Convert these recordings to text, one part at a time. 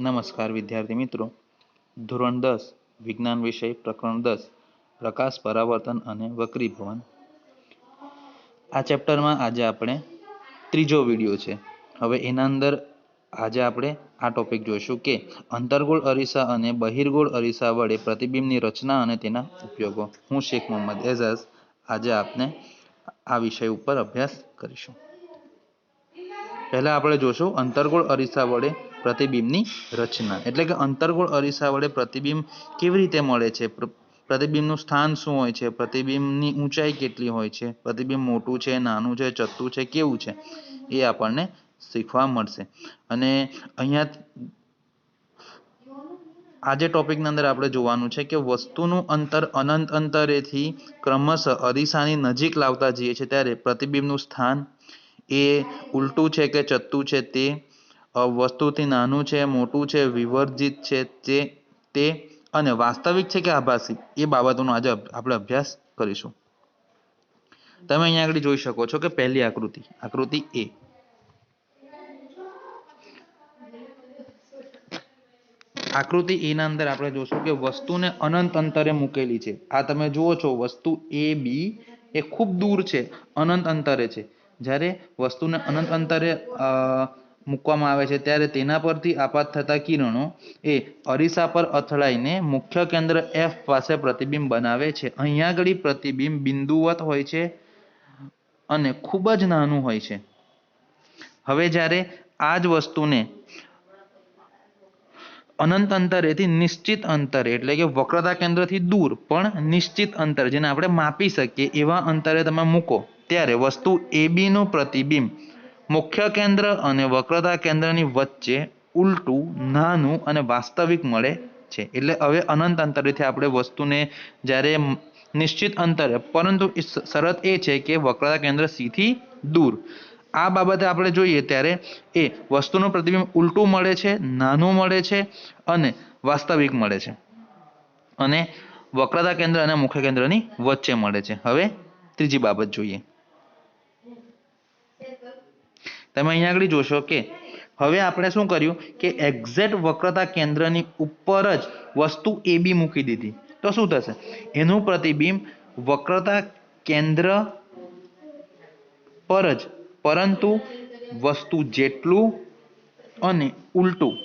નમસ્કાર વિદ્યાર્થી મિત્રો. ધોરણ દસ, વિજ્ઞાન વિષય પ્રકરણ દસ, પ્રકાશ પરાવર્તન અને વક્રીભવન આ ચેપ્ટરમાં આજે આપણે ત્રીજો વીડિયો છે. હવે એના અંદર આજે આપણે આ ટોપિક જોઈશું કે અંતર્ગોળ અરીસા અને બહિર્ગોળ અરીસા વડે પ્રતિબિંબની રચના અને તેના ઉપયોગો. હું શેખ મોહમ્મદ એઝાઝ. આજે આપને આ વિષય ઉપર અભ્યાસ કરીશું. પહેલા આપણે જોશું અંતર્ગોળ અરીસા વડે પ્રતિબિંબની રચના. એટલે કે અંતર્ગોળ અરીસા વડે પ્રતિબિંબ કેવી રીતે મળે છે? પ્ર- પ્રતિબિંબનું સ્થાન શું હોય છે? પ્રતિબિંબની ઊંચાઈ કેટલી હોય છે? પ્રતિબિંબ મોટું છે, નાનું છે ચત્તું છે, કેવું છે? એ આપણને શીખવા મળશે. અને અહીંયા આજે ટોપિકની અંદર આપણે જોવાનું છે કે વસ્તુનું અંતર અનંત અંતરેથી ક્રમશઃ અરીસાની નજીક લાવતા જઈએ છીએ ત્યારે પ્રતિબિંબનું સ્થાન એ ઉલટું છે કે ચત્તું છે તે વસ્તુથી નાનું છે, મોટું છે, વિવર્જિત છે તે તે અને વાસ્તવિક છે કે આભાસી, એ બાબતોનો આજે આપણે અભ્યાસ કરીશું. તમે અહીંયા આગળ જોઈ શકો છો કે પહેલી આકૃતિ આકૃતિ એ. આકૃતિ એ ના અંદર આપણે જોશું કે વસ્તુને અનંત અંતરે મૂકેલી છે. આ તમે જુઓ છો, વસ્તુ એ, બી, એ ખૂબ દૂર છે, અનંત અંતરે છે. જ્યારે વસ્તુને અનંત અંતરે મૂકવામાં આવે છે ત્યારે તેના પરથી આપાત થતા કિરણો એ અરીસા પર અથડાઈને મુખ્ય કેન્દ્ર એફ પાસે પ્રતિબિંબ બનાવે છે. અહીંયા આગળ પ્રતિબિંબ બિંદુવત હોય છે અને ખૂબ જ નાનું હોય છે. હવે જ્યારે આ જ વસ્તુને અનંત અંતરેથી નિશ્ચિત અંતરે એટલે કે વક્રતા કેન્દ્રથી દૂર પણ નિશ્ચિત અંતર જેને આપણે માપી શકીએ એવા અંતરે તમે મૂકો ત્યારે વસ્તુ AB નું પ્રતિબિંબ મુખ્ય કેન્દ્ર અને વક્રતા કેન્દ્રની વચ્ચે ઉલટું, નાનું અને વાસ્તવિક મળે છે. એટલે હવે અનંત અંતરેથી આપણે વસ્તુને જ્યારે નિશ્ચિત અંતરે, પરંતુ શરત એ છે કે વક્રતા કેન્દ્ર સીથી દૂર. આ બાબતે આપણે જોઈએ ત્યારે એ વસ્તુનું પ્રતિબિંબ ઉલટું મળે છે, નાનું મળે છે અને વાસ્તવિક મળે છે. અને વક્રતા કેન્દ્ર અને મુખ્ય કેન્દ્રની વચ્ચે મળે છે. હવે ત્રીજી બાબત જોઈએ. તમે અહીંયા આગળ જોશો કે હવે આપણે શું કર્યું કે એક્ઝેક્ટ વક્રતા કેન્દ્રની ઉપર જ વસ્તુ એ બી મૂકી દીધી. તો શું થશે? એનું પ્રતિબિંબ વક્રતા કેન્દ્ર પર જ, પરંતુ વસ્તુ જેટલું અને ઉલટું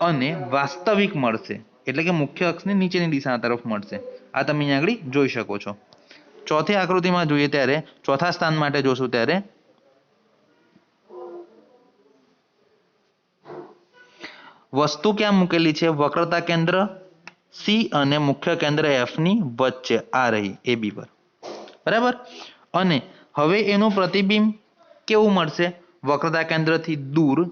અને વાસ્તવિક મળશે. એટલે કે મુખ્ય અક્ષની નીચેની દિશા તરફ મળશે. આ તમે અહીંયા આગળ જોઈ શકો છો. ચોથી આકૃતિમાં જોઈએ ત્યારે ચોથા સ્થાન માટે જોશું ત્યારે વસ્તુ ક્યાં મૂકેલી છે? વક્રતા કેન્દ્ર સી અને મુખ્ય કેન્દ્ર એફની વચ્ચે. આ રહી એ બી પર. બરાબર? અને હવે એનું પ્રતિબિંબ કેવું મળશે? વક્રતા કેન્દ્રથી દૂર,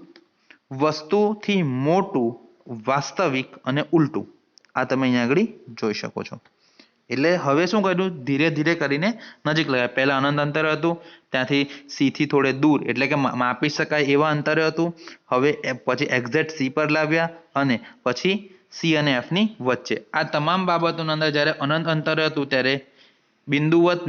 વસ્તુથી મોટું, વાસ્તવિક અને ઉલટું. આ તમે અહીંયા આગળ જોઈ શકો છો. એટલે હવે શું કર્યું? ધીરે ધીરે કરીને નજીક લાવ્યા પહેલાં અનંત અંતરે હતું, ત્યાંથી સીથી થોડે દૂર, એટલે કે માપી શકાય એવા અંતરે હતું. હવે પછી એક્ઝેક્ટ સી પર લાવ્યા અને પછી સી અને એફની વચ્ચે. આ તમામ બાબતોની અંદર જ્યારે અનંત અંતરે હતું, ત્યારે બિંદુવત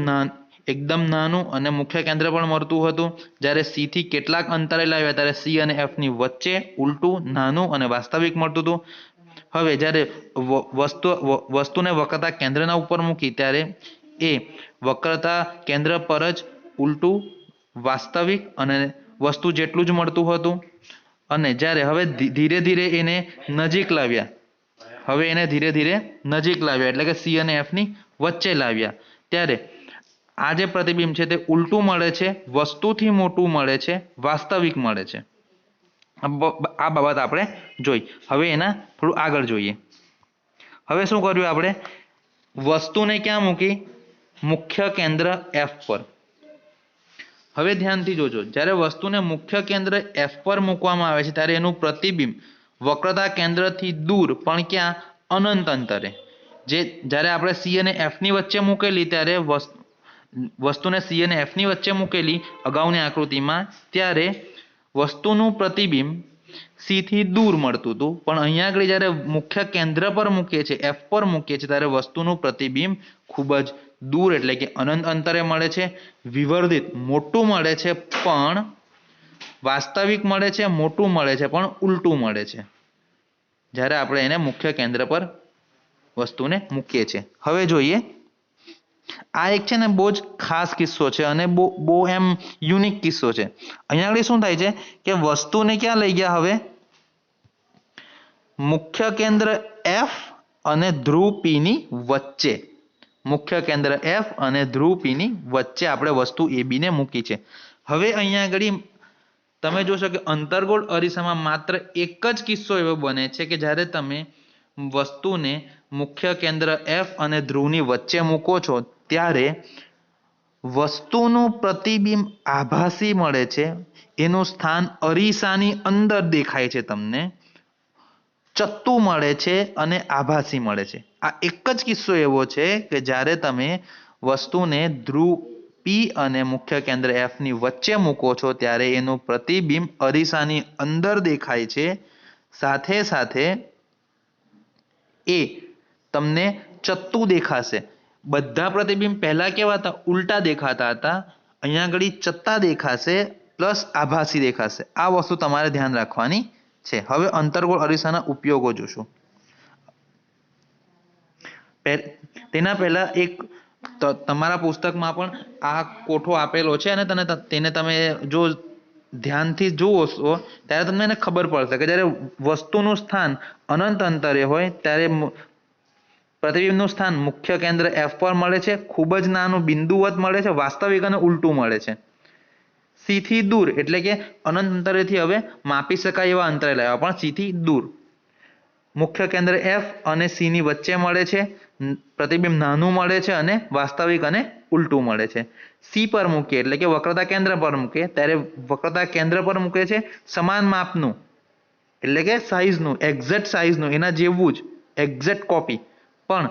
એકદમ નાનું અને મુખ્ય કેન્દ્ર પણ મળતું હતું. જ્યારે સીથી કેટલાક અંતરે લાવ્યા, ત્યારે સી અને એફની વચ્ચે ઉલટું, નાનું અને વાસ્તવિક મળતું હતું. હવે જ્યારે વસ્તુ વસ્તુને વક્રતા કેન્દ્રના ઉપર મૂકી ત્યારે એ વક્રતા કેન્દ્ર પર જ ઉલટું વાસ્તવિક અને વસ્તુ જેટલું જ મળતું હતું. અને જ્યારે હવે ધીરે ધીરે એને નજીક લાવ્યા. હવે એને ધીરે ધીરે નજીક લાવ્યા, એટલે કે સી અને એફની વચ્ચે લાવ્યા. ત્યારે આ જે પ્રતિબિંબ છે તે ઉલટું મળે છે, વસ્તુથી મોટું મળે છે, વાસ્તવિક મળે છે. આ બાબત આપણે જોઈ. હવે એના થોડું આગળ જોઈએ. હવે શું કર્યું આપણે? વસ્તુને ક્યાં મૂકી? મુખ્ય કેન્દ્ર એફ પર. હવે ધ્યાનથી જોજો. જ્યારે વસ્તુને મુખ્ય કેન્દ્ર એફ પર મૂકવામાં આવે છે, ત્યારે એનું પ્રતિબિંબ વક્રતા કેન્દ્રથી દૂર, પણ ક્યાં? અનંત અંતરે. જે, જ્યારે આપણે સી અને એફની વચ્ચે મૂકેલી, ત્યારે વસ- વસ્તુને સી અને એફની વચ્ચે મૂકેલી અગાઉની આકૃતિમાં, ત્યારે વસ્તુનું પ્રતિબિંબ સી થી દૂર મળતું હતું. પણ અહીંયા આગળ જ્યારે મુખ્ય કેન્દ્ર પર મૂકીએ છીએ એફ પર મૂકીએ છીએ, ત્યારે વસ્તુનું પ્રતિબિંબ ખૂબ જ દૂર એટલે કે અનંત અંતરે મળે છે, વિવર્ધિત મોટું મળે છે, પણ વાસ્તવિક મળે છે, મોટું મળે છે, પણ ઉલટું મળે છે. જ્યારે આપણે એને મુખ્ય કેન્દ્ર પર વસ્તુને મૂકીએ છીએ. હવે જોઈએ આ એક છે ને બહુ જ ખાસ કિસ્સો છે અને બહુ બહુ એમ યુનિક કિસ્સો છે. અહીંયા આગળ શું થાય છે કે વસ્તુને ક્યાં લઈ ગયા હવે? મુખ્ય કેન્દ્ર એફ અને ધ્રુવ પી ની વચ્ચે. મુખ્ય કેન્દ્ર એફ અને ધ્રુવ પી ની વચ્ચે આપણે વસ્તુ એ બી ને મૂકી છે. હવે અહીંયા આગળ તમે જોશો કે અંતર્ગોળ અરીસામાં માત્ર એક જ કિસ્સો એવો બને છે કે જ્યારે તમે વસ્તુને મુખ્ય કેન્દ્ર એફ અને ધ્રુવની વચ્ચે મૂકો છો, ત્યારે વસ્તુનું પ્રતિબિંબ આભાસી મળે છે. એનું સ્થાન અરીસાની અંદર દેખાય છે તમને. ચત્તુ મળે છે અને આભાસી મળે છે. આ એક જ કિસ્સો એવો છે કે જ્યારે તમે વસ્તુને ધ્રુવ પી અને મુખ્ય કેન્દ્ર એફની વચ્ચે મૂકો છો, ત્યારે એનું પ્રતિબિંબ અરીસાની અંદર દેખાય છે. સાથે સાથે એ તમને ચત્તુ દેખાશે. બધા પ્રતિબિંબ પહેલા કેવા હતા? ઉલટા દેખાતા હતા. અહીંયા આગળ ચત્તા દેખાશે પ્લસ આભાસી દેખાશે. આ વસ્તુ તમારે ધ્યાન રાખવાની છે. હવે અંતર્ગોળ અરીસાના ઉપયોગો જોશું. તેના પહેલા એક તમારા પુસ્તકમાં પણ આ કોઠો આપેલો છે અને તને તેને તમે જો ધ્યાનથી જુઓ છો ત્યારે તમને એને ખબર પડશે કે જ્યારે વસ્તુનું સ્થાન અનંત અંતરે હોય, ત્યારે પ્રતિબિંબનું સ્થાન મુખ્ય કેન્દ્ર એફ પર મળે છે. ખૂબ જ નાનું બિંદુવત મળે છે. વાસ્તવિક અને ઉલટું મળે છે. સીથી દૂર એટલે કે અનંત અંતરેથી હવે માપી શકાય એવા અંતરે લાવ્યા પણ સીથી દૂર. મુખ્ય કેન્દ્ર એફ અને સીની વચ્ચે મળે છે. પ્રતિબિંબ નાનું મળે છે અને વાસ્તવિક અને ઉલટું મળે છે. સી પર મૂકીએ એટલે કે વક્રતા કેન્દ્ર પર મૂકીએ. ત્યારે વક્રતા કેન્દ્ર પર મૂકે છે સમાન માપનું. એટલે કે સાઈઝનું એક્ઝેક્ટ સાઈઝનું એના જેવું જ એક્ઝેક્ટ કોપી પણ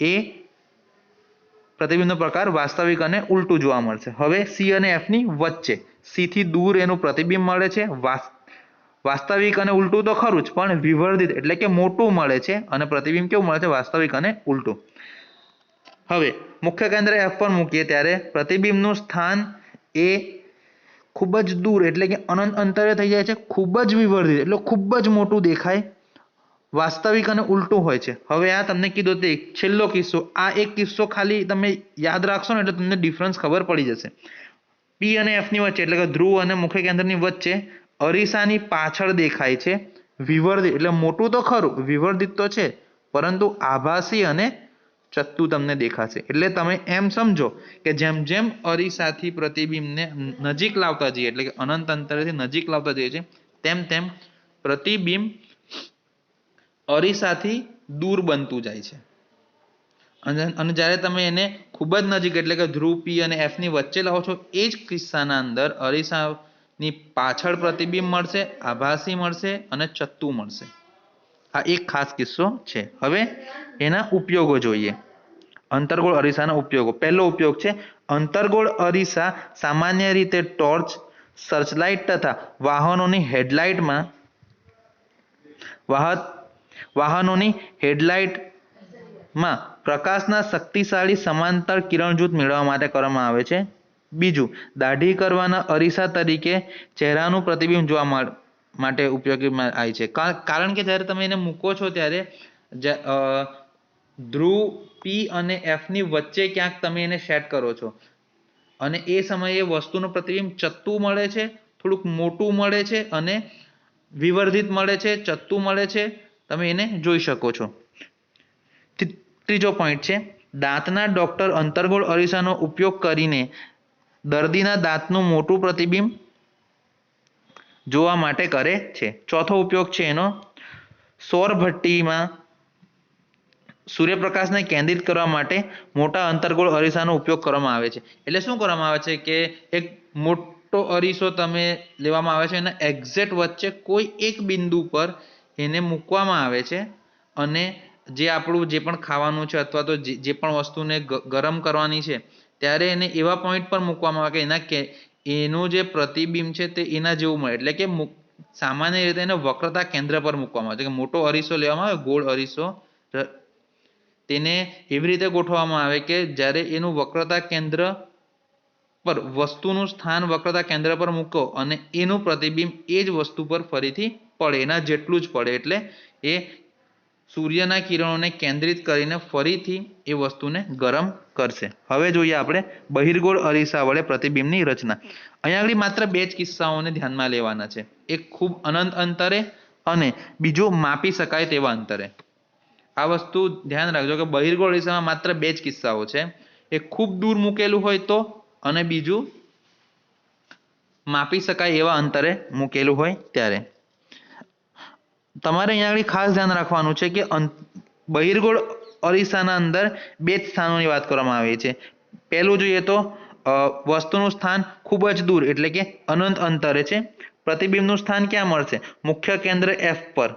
એ પ્રતિબિંબનો પ્રકાર વાસ્તવિક અને ઉલટું જોવા મળશે. હવે સી અને એફની વચ્ચે. સીથી દૂર એનું પ્રતિબિંબ મળે છે. વાસ્તવિક અને ઉલટું તો ખરું જ, પણ વિવર્ધિત એટલે કે મોટું મળે છે અને પ્રતિબિંબ કેવું મળે છે? વાસ્તવિક અને ઉલટું. હવે, મુખ્ય કેન્દ્ર એફ પર મૂકીએ ત્યારે પ્રતિબિંબનું સ્થાન એ ખૂબ જ દૂર એટલે કે અનંત અંતરે થઈ જાય છે. ખૂબ જ વિવર્ધિત એટલે ખૂબ જ મોટું દેખાય વાસ્તવિક અને ઉલટું હોય છે. હવે આ તમને કીધું તે છેલ્લો કિસ્સો. આ એક કિસ્સો ખાલી તમે યાદ રાખશો ને એટલે તમને ડિફરન્સ ખબર પડી જશે. પી અને એફની વચ્ચે, એટલે કે ધ્રુવ અને મુખ્ય કેન્દ્રની વચ્ચે અરીસાની પાછળ દેખાય છે. વિવર્ધિત, એટલે મોટું તો ખરું, વિવર્ધિત તો છે, પરંતુ આભાસી અને ચત્તુ તમને દેખાશે. એટલે તમે એમ સમજો કે જેમ જેમ અરીસાથી પ્રતિબિંબને નજીક લાવતા જઈએ, એટલે કે અનંત અંતરેથી નજીક લાવતા જઈએ છીએ, તેમ તેમ પ્રતિબિંબ અરીસાથી દૂર બનતું જાય છે. અને જ્યારે તમે એને ખૂબ જ નજીક, એટલે કે ધ્રુવ પી અને એફની વચ્ચે લાવો છો, એ જ કિસ્સાના અંદર અરીસાની પાછળ પ્રતિબિંબ મળશે, આભાસી મળશે અને ચત્તુ મળશે. આ એક ખાસ કિસ્સો છે. હવે એના ઉપયોગો જોઈએ. અંતરગોળ અરીસાના ઉપયોગો. પહેલો ઉપયોગ છે, અંતરગોળ અરીસા સામાન્ય રીતે ટોર્ચ, સર્ચલાઇટ તથા વાહનોની હેડલાઇટમાં વાહન વાહનોની હેડલાઇટમાં પ્રકાશના શક્તિશાળી સમાંતર કિરણ જૂથ મેળવવા માટે કરવામાં આવે છે. બીજું, દાઢી કરવાના અરીસા તરીકે ચહેરાનું પ્રતિબિંબ જોવા માટે ઉપયોગીમાં આવે છે. કારણ કે જ્યારે તમે એને મૂકો છો ત્યારે ધ્રુવ પી અને એફની વચ્ચે ક્યાંક તમે એને સેટ કરો છો. અને એ સમયે વસ્તુનું પ્રતિબિંબ ચત્તુ મળે છે, થોડુંક મોટું મળે છે અને વિવર્ધિત મળે છે, ચત્તુ મળે છે. તમે એને જોઈ શકો છો. ત્રી- ત્રીજો પોઈન્ટ છે, દાંતના ડોક્ટર અંતર્ગોળ અરીસાનો ઉપયોગ કરીને દર્દીના દાંતનું મોટું પ્રતિબિંબ જોવા માટે કરે છે. ચોથો ઉપયોગ છે એનો સૌર ભટ્ટીમાં સૂર્યપ્રકાશને કેન્દ્રિત કરવા માટે મોટા અંતર્ગોળ અરીસાનો ઉપયોગ કરવામાં આવે છે. એટલે શું કરવામાં આવે છે કે એક મોટો અરીસો તમે લેવામાં આવે છે એના એક્ઝેક્ટ વચ્ચે કોઈ એક બિંદુ પર એને મૂકવામાં આવે છે અને જે આપણું જે પણ ખાવાનું છે અથવા તો જે પણ વસ્તુને ગરમ કરવાની છે, ત્યારે એને એવા પોઈન્ટ પર મૂકવામાં આવે કે એના કે એનું જે પ્રતિબિંબ છે તે એના જેવું મળે. એટલે કે સામાન્ય રીતે એને વક્રતા કેન્દ્ર પર મૂકવામાં આવે છે. કે મોટો અરીસો લેવામાં આવે, ગોળ અરીસો તેને એવી રીતે ગોઠવવામાં આવે કે જ્યારે એનું વક્રતા કેન્દ્ર પર, વસ્તુનું સ્થાન વક્રતા કેન્દ્ર પર મૂકો અને એનું પ્રતિબિંબ એ જ વસ્તુ પર ફરીથી પડે, એના જેટલું જ પડે. એટલે એ સૂર્યના કિરણોને કેન્દ્રિત કરીને ફરીથી એ વસ્તુને ગરમ કરશે. હવે જોઈએ આપણે બહિર્ગોળ અરીસા વડે પ્રતિબિંબની રચના. અહીંયા આગળ માત્ર બે જ કિસ્સાઓને ધ્યાનમાં લેવાના છે. એક ખૂબ અનંત અંતરે અને બીજું માપી શકાય તેવા અંતરે. આ વસ્તુ ધ્યાન રાખજો કે બહિર્ગોળ અરીસામાં માત્ર બે જ કિસ્સાઓ છે. એ ખૂબ દૂર મૂકેલું હોય તો અને બીજું માપી શકાય એવા અંતરે મૂકેલું હોય ત્યારે. તમારે અહીંયા આગળ ખાસ ધ્યાન રાખવાનું છે કે બહિર્ગોળ અરીસાના અંદર બે જ સ્થાનોની વાત કરવામાં આવી છે. પહેલું જોઈએ તો વસ્તુનું સ્થાન ખૂબ જ દૂર એટલે કે અનંત અંતરે છે. પ્રતિબિંબનું સ્થાન ક્યાં મળશે? મુખ્ય કેન્દ્ર એફ પર.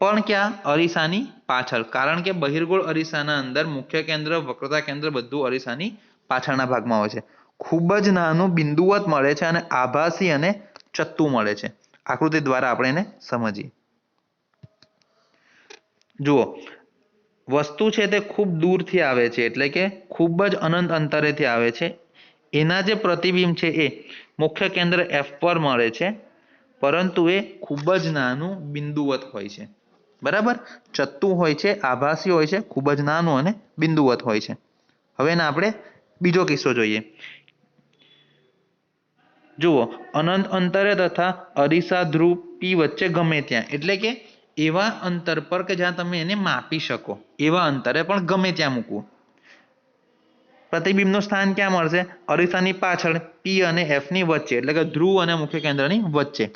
પણ ક્યાં? અરીસાની પાછળ. કારણ કે બહિર્ગોળ અરીસાના અંદર મુખ્ય કેન્દ્ર, વક્રતા કેન્દ્ર બધું અરીસાની પાછળના ભાગમાં હોય છે. ખૂબ જ નાનું બિંદુવત મળે છે અને આભાસી અને ચત્તુ મળે છે. આકૃતિ દ્વારા આપણે એને સમજીએ. જુઓ, વસ્તુ છે તે ખૂબ દૂરથી આવે છે, એટલે કે ખૂબ જ અનંત અંતરેથી આવે છે. એના જે પ્રતિબિંબ છે એ મુખ્ય કેન્દ્ર એફ પર મળે છે, પરંતુ એ ખૂબ જ નાનું બિંદુવત હોય છે. બરાબર? ચત્તુ હોય છે, આભાસી હોય છે, ખૂબ જ નાનું અને બિંદુવત હોય છે. હવે એને આપણે બીજો કિસ્સો જોઈએ. જુઓ, અનંત અંતરે તથા અરીસા ધ્રુવ પી વચ્ચે ગમે ત્યાં, એટલે કે એવા અંતર પર કે જ્યાં તમે એને માપી શકો. એવા અંતરે પણ ગમે ત્યાં મૂકવું. પ્રતિબિંબનું સ્થાન ક્યાં મળશે? અરીસાની પાછળ પી અને એફની વચ્ચે, એટલે કે ધ્રુવ અને મુખ્ય કેન્દ્રની વચ્ચે.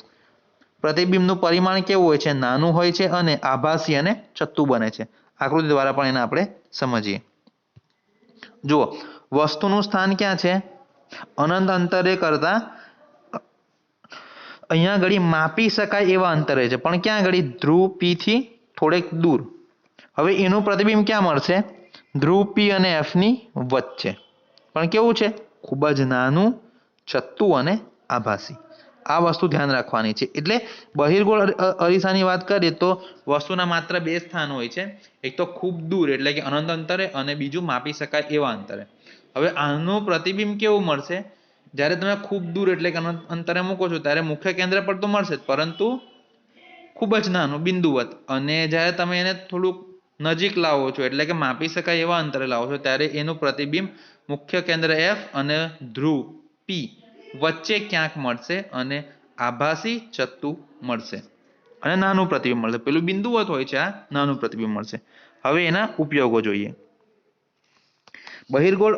પ્રતિબિંબનું પરિમાણ કેવું હોય છે? નાનું હોય છે અને આભાસી અને ચત્તુ બને છે. આકૃતિ દ્વારા પણ એને આપણે સમજીએ. જુઓ, વસ્તુનું સ્થાન ક્યાં છે? અનંત અંતરે કરતા અહીંયા ઘડી માપી શકાય એવા અંતરે છે. પણ ક્યાં ઘડી ધ્રુવ પી થી થોડેક દૂર. હવે એનું પ્રતિબિંબ ક્યાં મળશે? ધ્રુવ પી અને એફની વચ્ચે. પણ કેવું છે? ખૂબ જ નાનું ચત્તુ અને આભાસી. આ વસ્તુ ધ્યાન રાખવાની છે. એટલે બહિર્ગોળ અરી- અરીસાની વાત કરીએ તો વસ્તુના માત્ર બે સ્થાન હોય છે. એક તો ખૂબ દૂર, એટલે કે અનંત અંતરે અને બીજું માપી શકાય એવા અંતરે. હવે આનું પ્રતિબિંબ કેવું મળશે? જ્યારે તમે ખૂબ દૂર એટલે કે અંતરે મૂકો છો, ત્યારે મુખ્ય કેન્દ્ર પર તો મળશે જ. પરંતુ ખૂબ જ નાનું, બિંદુવત. અને જ્યારે તમે એને થોડુંક નજીક લાવો છો, એટલે કે માપી શકાય એવા અંતરે લાવો છો, ત્યારે એનું પ્રતિબિંબ મુખ્ય કેન્દ્ર એફ અને ધ્રુવ પી વચ્ચે ક્યાંક મળશે અને આભાસી ચત્તુ મળશે. અને નાનું પ્રતિબિંબ મળશે. પેલું બિંદુવત હોય છે, આ નાનું પ્રતિબિંબ મળશે. હવે એના ઉપયોગો જોઈએ. બહિર્ગોળ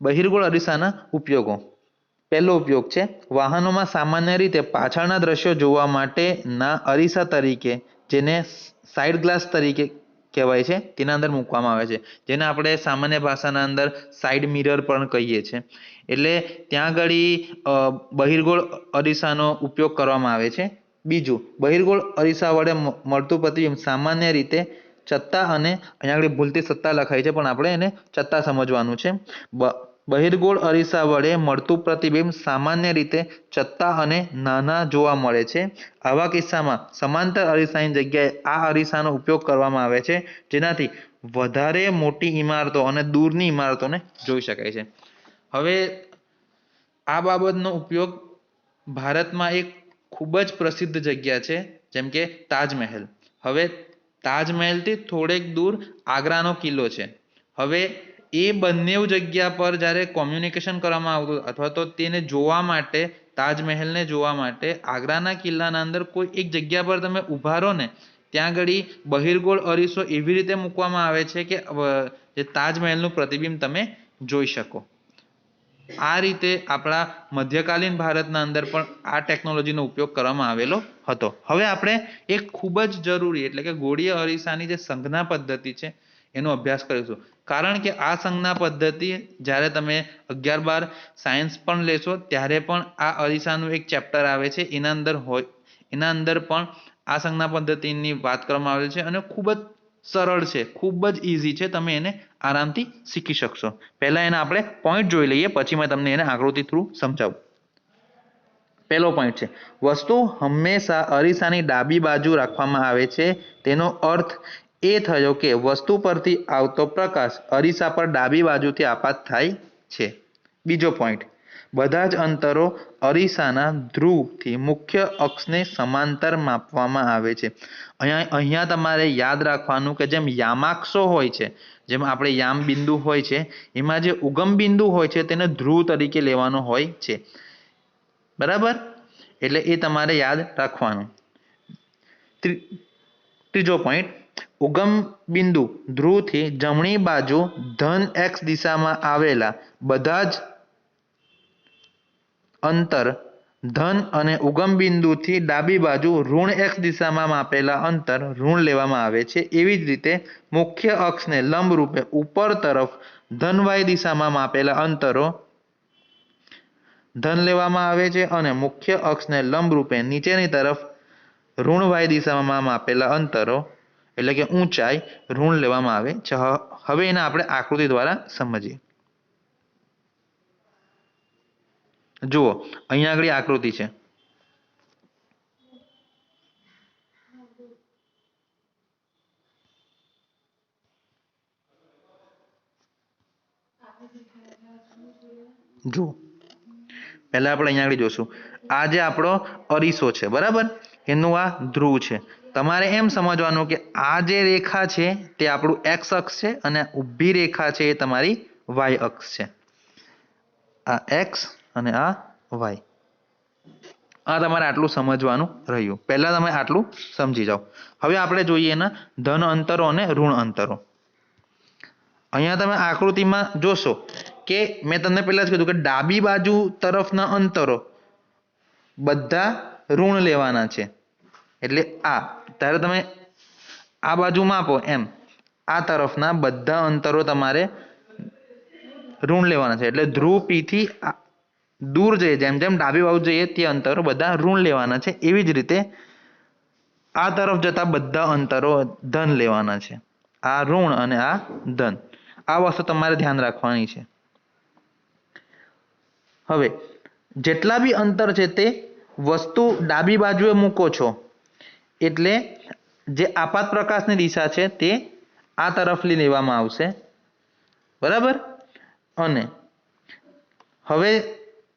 બહિર્ગોળ અરીસાના ઉપયોગો. પહેલો ઉપયોગ છે, વાહનોમાં સામાન્ય રીતે પાછળના દ્રશ્યો જોવા માટેના અરીસા તરીકે, જેને સાઇડ ગ્લાસ તરીકે કહેવાય છે, તેના અંદર મૂકવામાં આવે છે. જેને આપણે સામાન્ય ભાષાના અંદર સાઇડ મિરર પણ કહીએ છીએ. એટલે ત્યાં આગળ બહિર્ગોળ અરીસાનો ઉપયોગ કરવામાં આવે છે. બીજું, બહિર્ગોળ અરીસા વડે મળતું પ્રતિબિંબ સામાન્ય રીતે ચત્તા અને અહીંયા આગળ ભૂલથી સત્તા લખાય છે, પણ આપણે એને ચત્તા સમજવાનું છે. બહિર્ગોળ અરીસા વડે મળતું પ્રતિબિંબ સામાન્ય રીતે ચત્તા અને નાના જોવા મળે છે. આવા કિસ્સામાં સમાંતર અરીસાની જગ્યાએ આ અરીસાનો ઉપયોગ કરવામાં આવે છે, જેનાથી વધારે મોટી ઇમારતો અને દૂરની ઇમારતોને જોઈ શકાય છે. હવે આ બાબતનો ઉપયોગ ભારતમાં એક ખૂબ જ પ્રસિદ્ધ જગ્યા છે, જેમ કે તાજમહેલ. હવે તાજમહેલથી થોડેક દૂર આગ્રાનો કિલ્લો છે. હવે એ બંને જગ્યા પર જ્યારે કોમ્યુનિકેશન કરવામાં આવતું, અથવા તો તેને જોવા માટે, તાજમહેલને જોવા માટે આગ્રાના કિલ્લાના અંદર કોઈ એક જગ્યા પર તમે ઊભા રહો ને, ત્યાં ઘડી બહિર્ગોળ અરીસો એવી રીતે મૂકવામાં આવે છે કે જે તાજમહેલનું પ્રતિબિંબ તમે જોઈ શકો. આ રીતે આપણા મધ્યકાલીન ભારતના અંદર પણ આ ટેકનોલોજીનો ઉપયોગ કરવામાં આવેલો હતો. હવે આપણે એક ખૂબ જ જરૂરી એટલે કે ગોળીય અરીસાની જે સંજ્ઞા પદ્ધતિ છે, એનો અભ્યાસ કરીશું. કારણ કે આ સંજ્ઞા પદ્ધતિ જ્યારે તમે અગિયાર બાર સાયન્સ પણ લેશો, ત્યારે પણ આ અરીસાનું એક ચેપ્ટર આવે છે. એના અંદર હોય, એના અંદર પણ આ સંજ્ઞા પદ્ધતિની વાત કરવામાં આવેલ છે અને ખૂબ જ સરળ છે. ખૂબ જ ઇઝી છે. તમે એને આરામથી શીખી શકશો. પહેલા એને આપણે પોઈન્ટ જોઈ લઈએ. પછી મેં તમને એને આકૃતિ થ્રુ સમજાવું. પહેલો પોઈન્ટ છે. વસ્તુ હંમેશા અરીસાની ડાબી બાજુ રાખવામાં આવે છે. તેનો અર્થ એ થયો કે વસ્તુ પરથી આવતો પ્રકાશ અરીસા પર ડાબી બાજુથી આપાત થાય છે. બીજો પોઈન્ટ બધા જ અંતરો અરીસાના ધ્રુવથી મુખ્ય અક્ષને સમાંતર માપવામાં આવે છે. અહીંયા અહીંયા તમારે યાદ રાખવાનું કે જેમ યામાક્ષો હોય છે, જેમ આપણે યામ બિંદુ હોય છે, એમાં જે ઉગમ બિંદુ હોય છે તેને ધ્રુવ તરીકે લેવાનો હોય છે. બરાબર? એટલે એ તમારે યાદ રાખવાનું. ત્રીજો પોઈન્ટ ઉગમ બિંદુ ધ્રુવથી જમણી બાજુ ધન એક્સ દિશામાં આવેલા બધા જ અંતર, ધન અને ઉગમ બિંદુથી ડાબી બાજુ ઋણ એક્સ દિશામાં માપેલા અંતર ઋણ લેવામાં આવે છે. એવી જ રીતે મુખ્ય અક્ષને લંબરૂપે ઉપર તરફ ધન વાય દિશામાં માપેલા અંતરો ધન લેવામાં આવે છે અને મુખ્ય અક્ષને લંબરૂપે નીચેની તરફ ઋણ વાય દિશામાં માપેલા અંતરો, એટલે કે ઊંચાઈ, ઋણ લેવામાં આવે છે. હવે એને આપણે આકૃતિ દ્વારા સમજીએ. જુઓ, અહીંયા આગળ આકૃતિ છે. જુઓ. પહેલા આપણે અહીંયા આગળ જોશું. આ જે આપણો અરીસો છે, બરાબર? એનું આ ધ્રુવ છે. તમારે એમ સમજવાનું કે આ જે રેખા છે, તે આપણું એક્સ અક્ષ છે અને ઊભી રેખા છે એ તમારી વાય અક્ષ છે. આ એક્સ અને આ વાય આ તમારે આટલું સમજવાનું રહ્યું. પહેલા તમે આટલું સમજી જાઓ. હવે આપણે જોઈએ એના ધન અંતરો અને ઋણ અંતરો. અહીંયા તમે આકૃતિમાં જોશો કે મેં તમને પહેલા જ કીધું કે ડાબી બાજુ તરફના અંતરો બધા ઋણ લેવાના છે. એટલે આ. ત્યારે તમે આ બાજુ માપો એમ. આ તરફના બધા અંતરો તમારે ઋણ લેવાના છે. એટલે ધ્રુવ પીથી દૂર જઈએ, જેમ જેમ ડાબી બાજુ જઈએ તે અંતરો બધા ઋણ લેવાના છે. એવી જ રીતે આ તરફ જતા બધા અંતરો ધન લેવાના છે. આ ઋણ અને આ ધન. આ વસ્તુ તમારે ધ્યાન રાખવાની છે. હવે, જેટલા બી અંતર છે તે વસ્તુ ડાબી બાજુએ મૂકો છો, એટલે જે આપાત પ્રકાશની દિશા છે તે આ તરફથી લેવામાં આવશે. બરાબર? અને હવે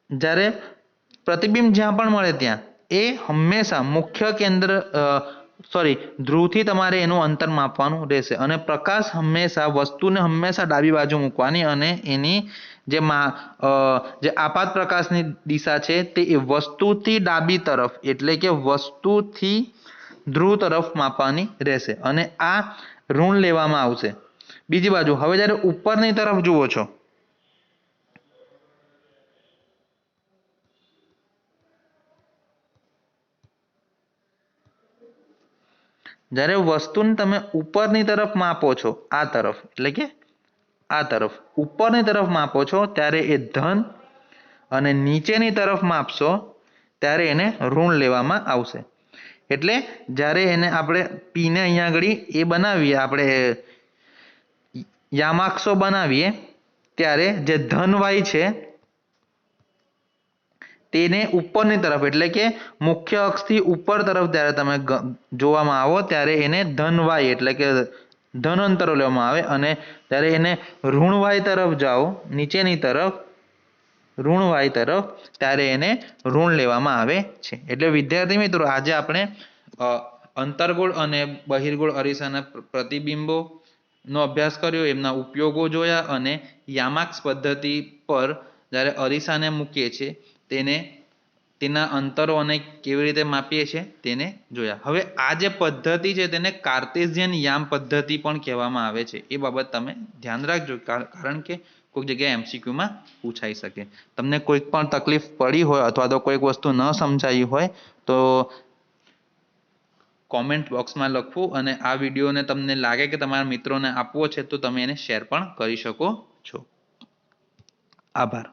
જ્યારે પ્રતિબિંબ જ્યાં પણ મળે ત્યાં, એ હંમેશા મુખ્ય કેન્દ્ર સોરી ધ્રુવથી તમારે એનું અંતર માપવાનું રહેશે. અને પ્રકાશ હંમેશા, વસ્તુને હંમેશા ડાબી બાજુ મૂકવાની અને એની જે મા જે આપાત પ્રકાશની દિશા છે તે એ વસ્તુથી ડાબી તરફ, એટલે કે વસ્તુથી ધ્રુવ તરફ માપવાની રહેશે. અને આ ઋણ લેવામાં આવશે. બીજી બાજુ, હવે જ્યારે ઉપરની તરફ જુઓ છો જ્યારે વસ્તુને તમે ઉપરની તરફ માપો છો, આ તરફ, એટલે કે આ તરફ, ઉપરની તરફ માપો છો, ત્યારે એ ધન અને નીચેની તરફ માપશો, ત્યારે એને ઋણ લેવામાં આવશે. એટલે જ્યારે એને આપણે પીને અહીંયા આગળ એ બનાવીએ, આપણે યામાક્ષો બનાવીએ, ત્યારે જે ધનવાય છે તેને ઉપરની તરફ, એટલે કે મુખ્ય અક્ષથી ઉપર તરફ જ્યારે તમે જોવામાં આવો ત્યારે એને ધનવાય, એટલે કે ધન અંતરો લેવામાં આવે અને ત્યારે એને ઋણવાય તરફ જાઓ, નીચેની તરફ ઋણવાય તરફ ત્યારે એને ઋણ લેવામાં આવે છે. એટલે વિદ્યાર્થી મિત્રો, આજે આપણે અંતર્ગોળ અને બહિર્ગોળ અરીસાના પ્ર- પ્રતિબિંબો નો અભ્યાસ કર્યો, એમના ઉપયોગો જોયા અને યામાક્ષ પદ્ધતિ પર જ્યારે અરીસાને મૂકીએ છીએ તેને તેના અંતરો અને કેવી રીતે માપીએ છીએ તેને જોયા. હવે આ જે પદ્ધતિ છે તેને કાર્ટેશિયન યામ પદ્ધતિ પણ કહેવામાં આવે છે. એ બાબત તમે ધ્યાન રાખજો કારણ કે કોઈક જગ્યાએ એમસીક્યુમાં પૂછાઈ શકે. તમને કોઈક પણ તકલીફ પડી હોય અથવા તો કોઈક વસ્તુ ન સમજાઈ હોય, તો કોમેન્ટ બોક્સમાં લખવું અને આ વિડીયોને તમને લાગે કે તમારા મિત્રોને આપવો છે તો તમે એને શેર પણ કરી શકો છો. આભાર.